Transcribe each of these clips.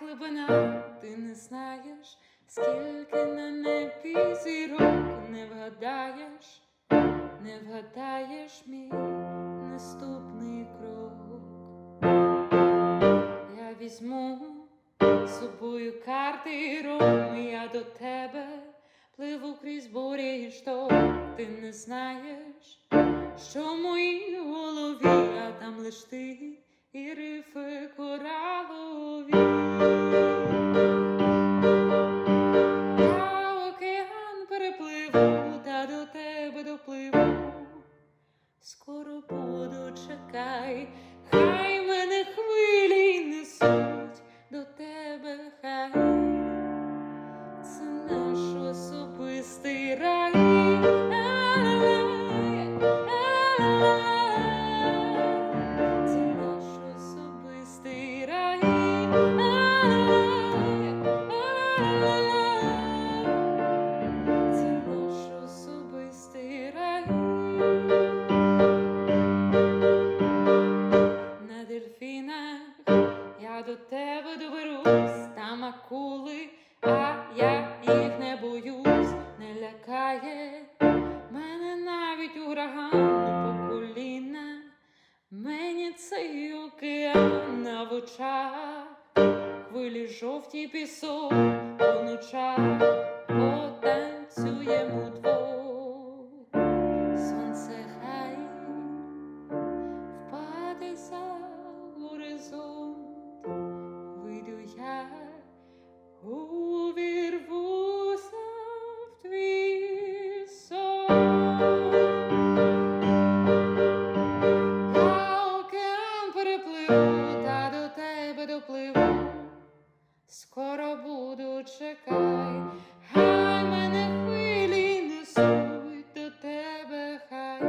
глибина, ти не знаєш, скільки на небі зірок не вгадаєш, не вгадаєш мій наступний крок. Я візьму з собою карти ром, я до тебе пливу крізь бурі і шторм. Ти не знаєш, що в моїй голові, а там лиш ти і рифи коралові. Я океан перепливу, та до тебе допливу. Скоро буду, чекай, хай рай. Хвилі жовті пісок по ночах, чекай, хай мене хвилі несуть до тебе, хай.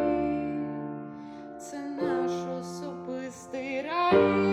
Це наш особистий рай.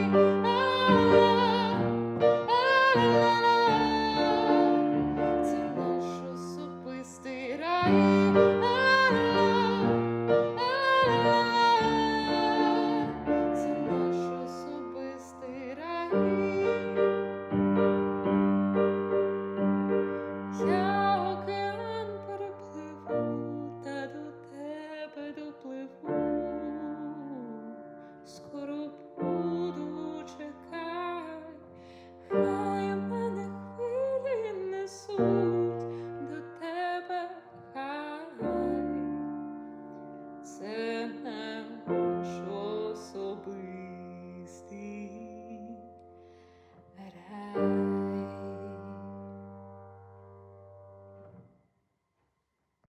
Тебе, хай це не